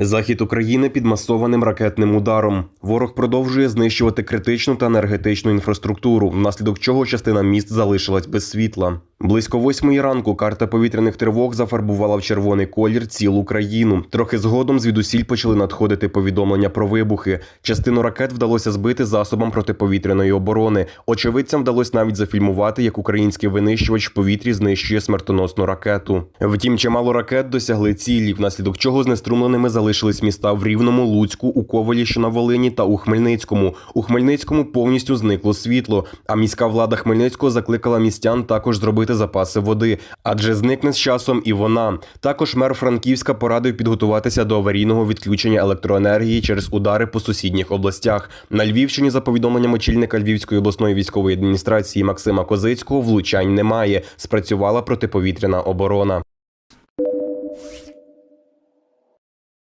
Захід України під масованим ракетним ударом. Ворог продовжує знищувати критичну та енергетичну інфраструктуру, внаслідок чого частина міст залишилась без світла. Близько восьмої ранку карта повітряних тривог зафарбувала в червоний колір цілу країну. Трохи згодом звідусіль почали надходити повідомлення про вибухи. Частину ракет вдалося збити засобам протиповітряної оборони. Очевидцям вдалося навіть зафільмувати, як український винищувач в повітрі знищує смертоносну ракету. Втім, чимало ракет досягли цілі, внаслідок чого знеструмленими залишились міста в Рівному, Луцьку, у Ковелі, що на Волині та у Хмельницькому. У Хмельницькому повністю зникло світло. А міська влада Хмельницького закликала містян також зробити запаси води, адже зникне з часом і вона. Також мер Франківська порадив підготуватися до аварійного відключення електроенергії через удари по сусідніх областях. На Львівщині, за повідомленням очільника Львівської обласної військової адміністрації Максима Козицького, влучань немає. Спрацювала протиповітряна оборона.